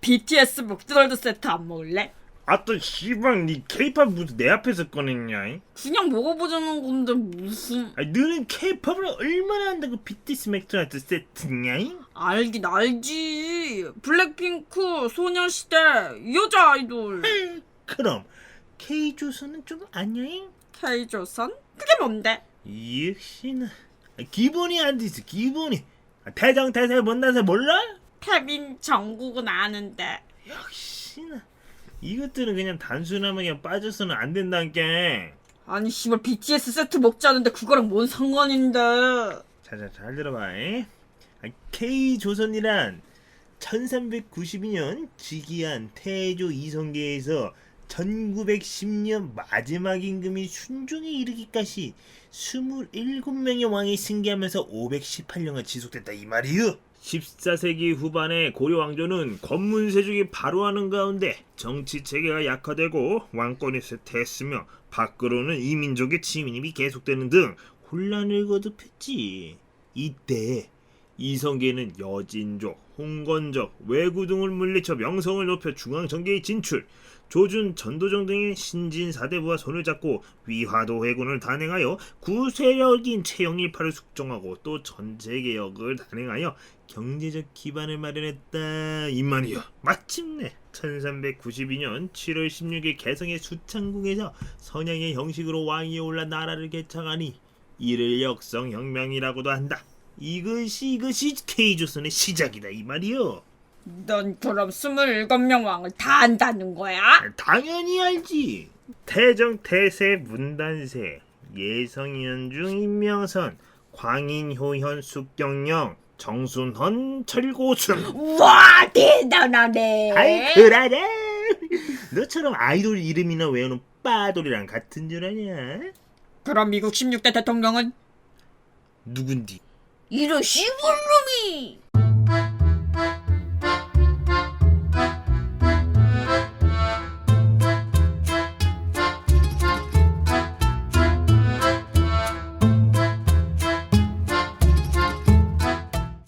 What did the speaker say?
BTS 맥도날드 세트 안 먹을래? 아또 씨발 니 케이팝 무슨 내 앞에서 꺼냈냐 이? 그냥 먹어보자는 건데 무슨 아니 너는 케이팝을 얼마나 한다고 BTS 맥도날드 세트냐 이? 알긴 알지 블랙핑크 소녀시대 여자 아이돌 그럼 K조선은 좀 아냐 이? K조선? 그게 뭔데? 역시나 아, 기본이 안 돼 있어 기본이 아, 태정 태세 못나서 몰라? 태빈 정국은 아는데. 역시나. 이것들은 그냥 단순하면 그냥 빠져서는 안 된다는 게 아니 씨발 BTS 세트 먹자는데 그거랑 뭔 상관인데. 자자 잘 들어봐. 이. 아, K조선이란 1392년 즉위한 태조 이성계에서 1910년 마지막 임금인 순종에 이르기까지 27명의 왕이 승계하면서 518년간 지속됐다 이 말이요. 14세기 후반에 고려 왕조는 권문세족이 바로하는 가운데 정치 체계가 약화되고 왕권이 쇠퇴했으며 밖으로는 이민족의 침입이 계속되는 등 혼란을 거듭했지. 이때 이성계는 여진족, 홍건적, 왜구 등을 물리쳐 명성을 높여 중앙정계에 진출, 조준, 전도정 등의 신진 사대부와 손을 잡고 위화도 회군을 단행하여 구세력인 최영일파를 숙종하고 또 전제개혁을 단행하여 경제적 기반을 마련했다. 이 말이야 마침내 1392년 7월 16일 개성의 수창궁에서 선양의 형식으로 왕위에 올라 나라를 개창하니 이를 역성혁명이라고도 한다 이것이 이것이 K조선의 시작이다 이 말이요 넌 그럼 27명 왕을 다 안다는 거야? 당연히 알지. 태정 태세 문단세 예성연중 임명선 광인 효현 숙경영 정순헌 철고춘 우와 대단하네 아이 그라라 너처럼 아이돌 이름이나 외우는 빠돌이랑 같은 줄 아냐 그럼 미국 16대 대통령은? 누군디 이런 시골놈이